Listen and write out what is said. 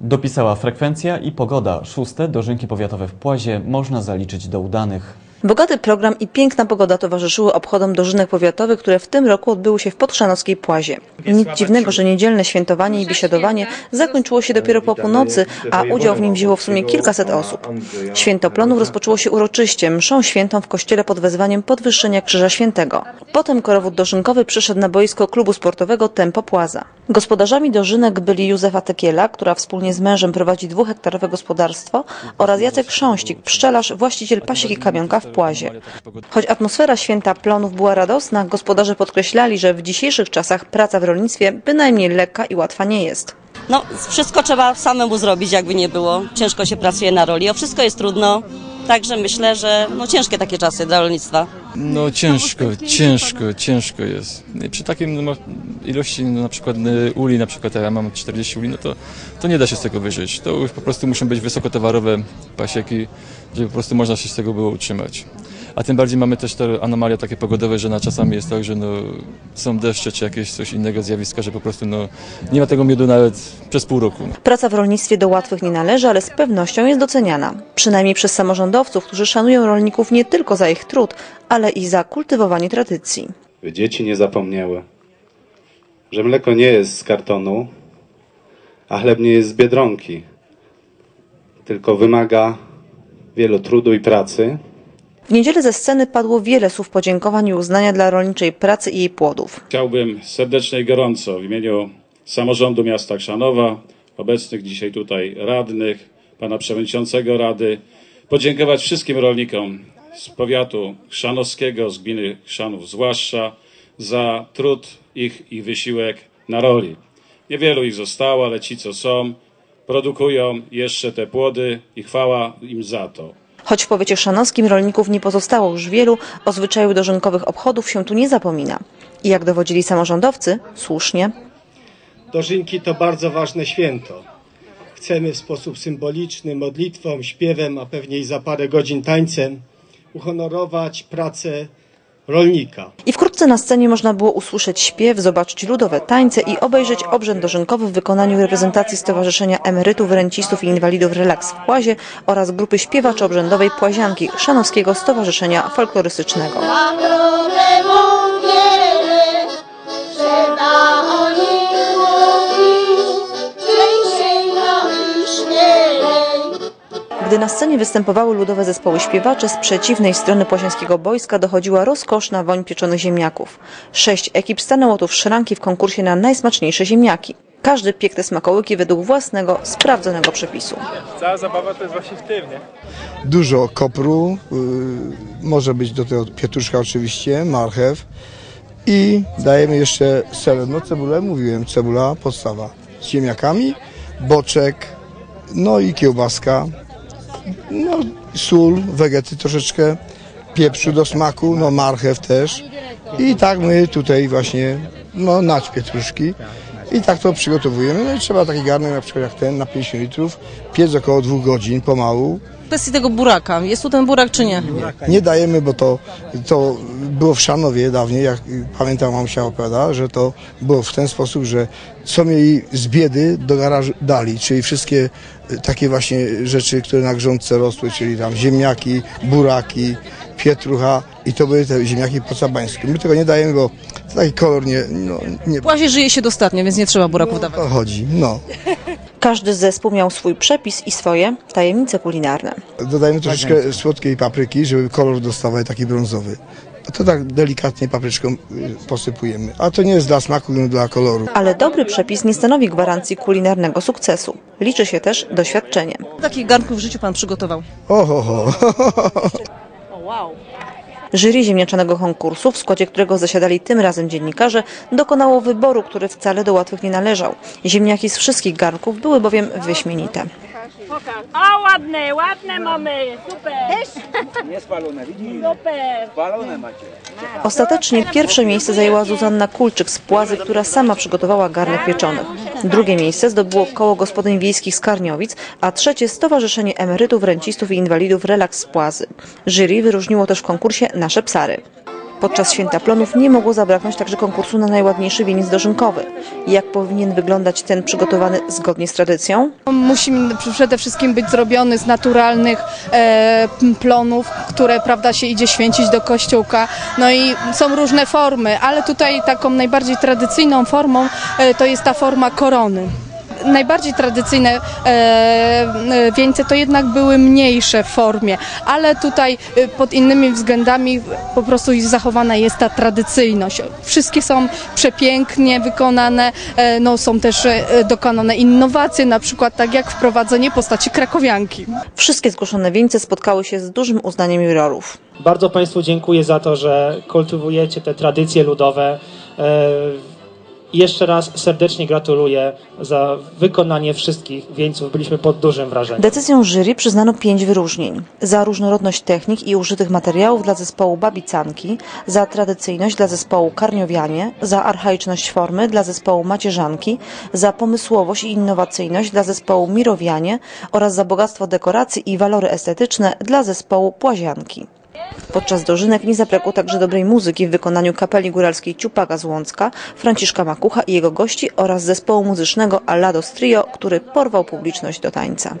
Dopisała frekwencja i pogoda. Szóste dożynki powiatowe w Płazie można zaliczyć do udanych. Bogaty program i piękna pogoda towarzyszyły obchodom dożynek powiatowych, które w tym roku odbyły się w Podchrzanowskiej Płazie. Nic dziwnego, że niedzielne świętowanie i biesiadowanie zakończyło się dopiero po północy, a udział w nim wzięło w sumie kilkaset osób. Święto plonów rozpoczęło się uroczyście, mszą świętą w kościele pod wezwaniem podwyższenia Krzyża Świętego. Potem korowód dożynkowy przyszedł na boisko klubu sportowego Tempo Płaza. Gospodarzami dożynek byli Józefa Tekiela, która wspólnie z mężem prowadzi dwuhektarowe gospodarstwo oraz Jacek Chrząścik, pszczelarz, właściciel pasieki Kamionka w Płazie. Choć atmosfera święta plonów była radosna, gospodarze podkreślali, że w dzisiejszych czasach praca w rolnictwie bynajmniej lekka i łatwa nie jest. No, wszystko trzeba samemu zrobić, jakby nie było. Ciężko się pracuje na roli, o wszystko jest trudno. Także myślę, że no, ciężkie takie czasy dla rolnictwa. No ciężko, ciężko, ciężko jest. Przy takim no, ilości no, na przykład y, uli, na przykład ja mam 40 uli, no to, to nie da się z tego wyżyć. To już po prostu muszą być wysokotowarowe pasieki, żeby po prostu można się z tego było utrzymać. A tym bardziej mamy też te anomalia takie pogodowe, że na czasami jest tak, że no, są deszcze czy jakieś coś innego zjawiska, że po prostu no, nie ma tego miodu nawet przez pół roku. Praca w rolnictwie do łatwych nie należy, ale z pewnością jest doceniana. Przynajmniej przez samorządowców, którzy szanują rolników nie tylko za ich trud, ale i za kultywowanie tradycji. by dzieci nie zapomniały, że mleko nie jest z kartonu, a chleb nie jest z biedronki, tylko wymaga wielu trudu i pracy. W niedzielę ze sceny padło wiele słów podziękowań i uznania dla rolniczej pracy i jej płodów. Chciałbym serdecznie i gorąco w imieniu samorządu miasta Krzanowa, obecnych dzisiaj tutaj radnych, pana przewodniczącego rady, podziękować wszystkim rolnikom z powiatu chrzanowskiego, z gminy Chrzanów zwłaszcza, za trud ich i wysiłek na roli. Niewielu ich zostało, ale ci, co są, produkują jeszcze te płody i chwała im za to. Choć w powiecie szanowskim rolników nie pozostało już wielu, o zwyczaju dożynkowych obchodów się tu nie zapomina. I jak dowodzili samorządowcy, słusznie, Dożynki to bardzo ważne święto. Chcemy w sposób symboliczny, modlitwą, śpiewem, a pewnie i za parę godzin tańcem uhonorować pracę rolnika. I wkrótce na scenie można było usłyszeć śpiew, zobaczyć ludowe tańce i obejrzeć obrzęd dożynkowy w wykonaniu reprezentacji Stowarzyszenia Emerytów, Rencistów i Inwalidów Relaks w Płazie oraz grupy śpiewaczy obrzędowej Płazianki Szanowskiego Stowarzyszenia Folklorystycznego. Gdy na scenie występowały ludowe zespoły śpiewacze, z przeciwnej strony Płaziańskiego Boiska dochodziła rozkoszna woń pieczonych ziemniaków. Sześć ekip stanęło tu w szranki w konkursie na najsmaczniejsze ziemniaki. Każdy piekł te smakołyki według własnego, sprawdzonego przepisu. Cała zabawa to jest właśnie w tym, nie? dużo kopru, y, może być do tego pietruszka oczywiście, marchew i dajemy jeszcze selę, no cebulę, mówiłem, cebula, podstawa, z ziemniakami, boczek, no i kiełbaska, no sól, wegety troszeczkę, pieprzu do smaku, no marchew też. I tak my tutaj właśnie, no nać pietruszki. I tak to przygotowujemy, no i trzeba taki garnek na przykład jak ten na 50 litrów, piec około dwóch godzin pomału, kwestii tego buraka, jest tu ten burak czy nie? Nie dajemy, bo to, to było w Szanowie dawniej, jak pamiętam mamusia opowiada, że to było w ten sposób, że co mieli z biedy do garażu dali, czyli wszystkie y, takie właśnie rzeczy, które na grządce rosły, czyli tam ziemniaki, buraki, pietrucha i to były te ziemniaki pocabańskie. My tego nie dajemy, bo taki kolor nie, no, nie Płazie żyje się dostatnio, więc nie trzeba buraków o dawać. to chodzi, no. Każdy zespół miał swój przepis i swoje tajemnice kulinarne. Dodajemy troszeczkę słodkiej papryki, żeby kolor dostawał taki brązowy. A to tak delikatnie papryczką y, posypujemy. A to nie jest dla smaku, tylko dla koloru. Ale dobry przepis nie stanowi gwarancji kulinarnego sukcesu. Liczy się też doświadczenie. Takich garnków w życiu pan przygotował. Oho, ho. Jury ziemniaczanego konkursu, w składzie którego zasiadali tym razem dziennikarze, dokonało wyboru, który wcale do łatwych nie należał. Ziemniaki z wszystkich garnków były bowiem wyśmienite. A ładne, ładne mamy, super. Nie spalone, widzisz? Super. Spalone macie. Ostatecznie pierwsze miejsce zajęła Zuzanna Kulczyk z Płazy, która sama przygotowała garnek pieczonych. Drugie miejsce zdobyło koło gospodyń wiejskich z Karniowic, a trzecie Stowarzyszenie Emerytów, Rencistów i Inwalidów Relaks z Płazy. Jury wyróżniło też w konkursie nasze psary. Podczas Święta Plonów nie mogło zabraknąć także konkursu na najładniejszy wieniec dożynkowy. Jak powinien wyglądać ten przygotowany zgodnie z tradycją? Musi przede wszystkim być zrobiony z naturalnych e, plonów, które prawda się idzie święcić do kościółka. No i są różne formy, ale tutaj taką najbardziej tradycyjną formą e, to jest ta forma korony. Najbardziej tradycyjne e, e, wieńce to jednak były mniejsze w formie, ale tutaj e, pod innymi względami po prostu zachowana jest ta tradycyjność. Wszystkie są przepięknie wykonane, e, no, są też dokonane innowacje, na przykład tak jak wprowadzenie postaci krakowianki. Wszystkie zgłoszone wieńce spotkały się z dużym uznaniem jurorów. Bardzo Państwu dziękuję za to, że kultywujecie te tradycje ludowe. Jeszcze raz serdecznie gratuluję za wykonanie wszystkich wieńców. Byliśmy pod dużym wrażeniem. Decyzją jury przyznano pięć wyróżnień. Za różnorodność technik i użytych materiałów dla zespołu Babicanki, za tradycyjność dla zespołu Karniowianie, za archaiczność formy dla zespołu Macierzanki, za pomysłowość i innowacyjność dla zespołu Mirowianie oraz za bogactwo dekoracji i walory estetyczne dla zespołu Płazianki. Podczas dożynek nie zabrakło także dobrej muzyki w wykonaniu kapeli góralskiej Ciupaga z Łącka, Franciszka Makucha i jego gości oraz zespołu muzycznego Allados Trio, który porwał publiczność do tańca.